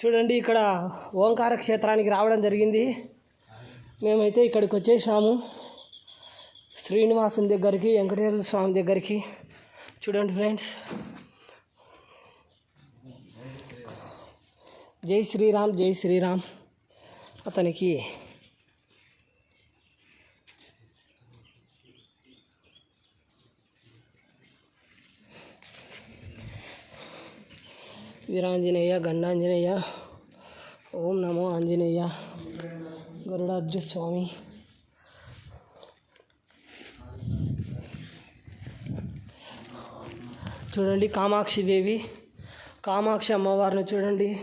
చూడండి ఇక్కడ ఓంకార క్షేత్రానికి రావడం జరిగింది. మేమైతే ఇక్కడికి వచ్చేసాము. శ్రీనివాసుని దగ్గరికి వెంకటేశ్వర స్వామి దగ్గరికి. చూడండి ఫ్రెండ్స్. జై శ్రీరామ్ జై శ్రీరామ్. అతనికి వీరాంజనేయ గండాంజనేయ ఓం నమో ఆంజనేయ గరుడార్జు స్వామి. చూడండి కామాక్షి దేవి. కామాక్షి అమ్మవారిని చూడండి.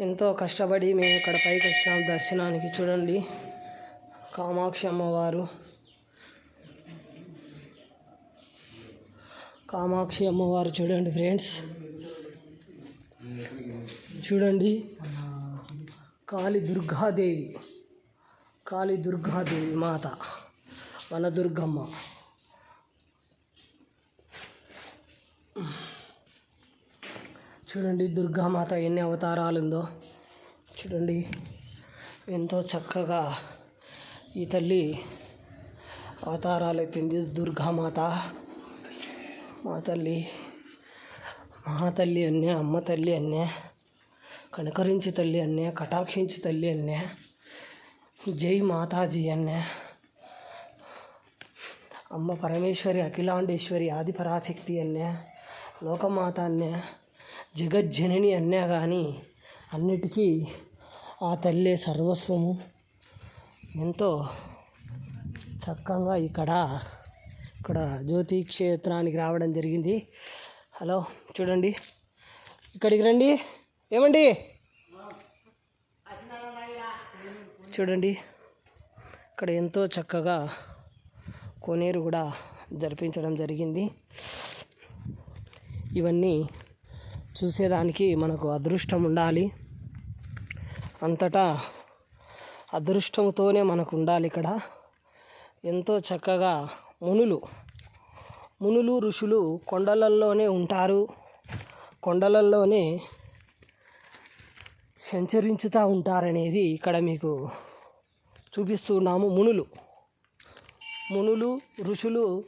ఎంతో కష్టపడి మేము ఇక్కడ పైకి వచ్చాం దర్శనానికి చూడండి. కామాక్షి అమ్మవారు. కామాక్షి అమ్మవారు చూడండి ఫ్రెండ్స్. చూడండి. కాళీ దుర్గాదేవి. కాళీ దుర్గాదేవి మాత. మన దుర్గమ్మ. చూడండి దుర్గామాత ఎన్ని అవతారాలు ఉందో చూడండి. ఎంతో చక్కగా ఈ తల్లి అవతారాలు ఎత్తింది దుర్గామాత మా తల్లి. మా తల్లి అన్నే అమ్మ తల్లి అన్నే కనకరించి తల్లి అన్నే కటాక్షించి తల్లి అన్నే జై మాతాజీ అన్నే. అమ్మ పరమేశ్వరి అఖిలాండేశ్వరి ఆదిపరాశక్తి అన్నే లోకమాత అన్నే జగజ్జనని అన్నా కానీ అన్నిటికీ ఆ తల్లే సర్వస్వము. ఎంతో చక్కగా ఇక్కడ ఇక్కడ జ్యోతి క్షేత్రానికి రావడం జరిగింది. హలో చూడండి. ఇక్కడికి రండి. ఏమండి? చూడండి. ఇక్కడ ఎంతో చక్కగా కోనేరు కూడా జరిపించడం జరిగింది. ఇవన్నీ చూసేదానికి మనకు అదృష్టం ఉండాలి. అంతటా అదృష్టంతోనే మనకు ఉండాలి ఇక్కడ. ఎంతో చక్కగా మునులు మునులు ఋషులు కొండలల్లోనే ఉంటారు. కొండలల్లోనే సంచరించుతూ ఉంటారనేది ఇక్కడ మీకు చూపిస్తున్నాము మునులు. మునులు ఋషులు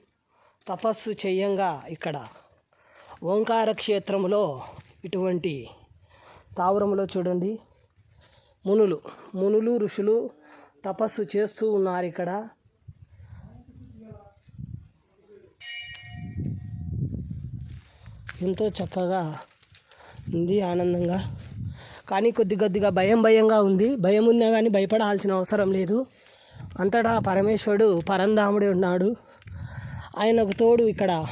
తపస్సు చేయంగా ఇక్కడ ఓంకార క్షేత్రంలో ఇటువంటి తావరంలో చూడండి. మునులు మునులు ఋషులు తపస్సు చేస్తూ ఉన్నారు ఇక్కడ. ఎంతో చక్కగా ఉంది ఆనందంగా. కానీ కొద్ది కొద్దిగా భయం భయంగా ఉంది. భయం ఉన్నా కానీ భయపడాల్సిన అవసరం లేదు. అంతటా పరమేశ్వరుడు పరంధాముడే ఉన్నాడు. ఆయనకు తోడు ఇక్కడ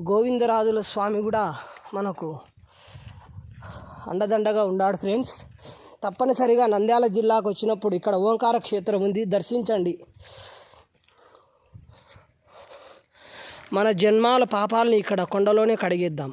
గోవిందరాజుల స్వామి కూడా మనకు అండదండగా ఉన్నాడు ఫ్రెండ్స్. తప్పనిసరిగా నంద్యాల జిల్లాకు వచ్చినప్పుడు ఇక్కడ ఓంకార క్షేత్రం ఉంది. దర్శించండి. మన జన్మాల పాపాలని ఇక్కడ కొండలోనే కడిగేద్దాం.